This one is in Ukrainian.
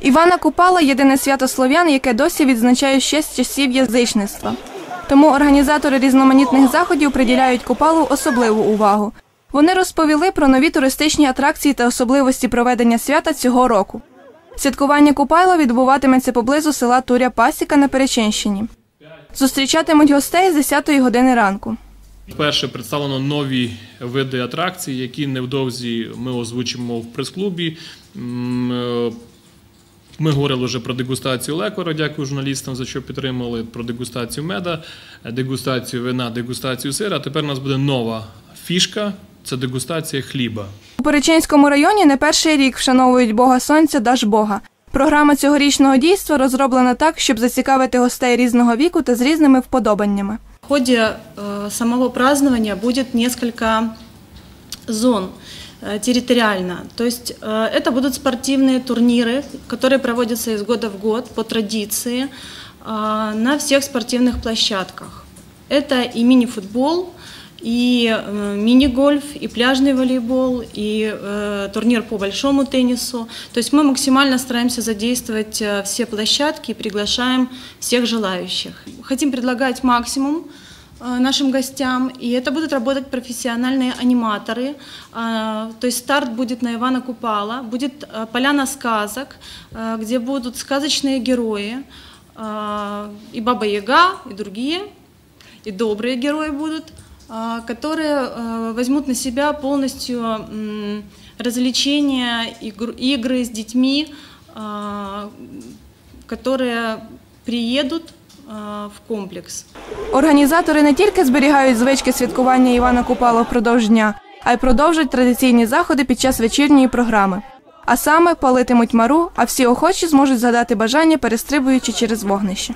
Івана Купала єдине свято слов'ян, яке досі відзначає ще з часів язичництва. Тому організатори різноманітних заходів приділяють Купалу особливу увагу. Вони розповіли про нові туристичні атракції та особливості проведення свята цього року. Святкування Купайла відбуватиметься поблизу села Туря Пасіка на Перечинщині. Зустрічатимуть гостей з 10 години ранку. Вперше представлено нові види атракцій, які невдовзі ми озвучимо в прес-клубі. Ми говорили вже про дегустацію лекора, дякую журналістам за що підтримали, про дегустацію меда, дегустацію вина, дегустацію сира. А тепер у нас буде нова фішка це дегустація хліба. У Перечинському районі не перший рік вшановують Бога Сонця Даж Бога. Програма цьогорічного дійства розроблена так, щоб зацікавити гостей різного віку та з різними вподобаннями. В ходе самого празднования будет несколько зон э, территориально. То есть э, это будут спортивные турниры, которые проводятся из года в год по традиции э, на всех спортивных площадках. Это и мини-футбол, и мини-гольф, и пляжный волейбол, и э, турнир по большому теннису. То есть мы максимально стараемся задействовать все площадки и приглашаем всех желающих. Хотим предлагать максимум нашим гостям, и это будут работать профессиональные аниматоры. А, То есть старт будет на Ивана Купала, будет э, поляна сказок, э, где будут сказочные герои, а, и Баба Яга, и другие, и добрые герои будут, а, которые э, возьмут на себя полностью развлечения, игр- игры с детьми, которые приедут в комплекс. Організатори не тільки зберігають звички святкування Івана Купала впродовж дня, а й продовжують традиційні заходи під час вечірньої програми. А саме палитимуть мару, а всі охочі зможуть згадати бажання, перестрибуючи через вогнище.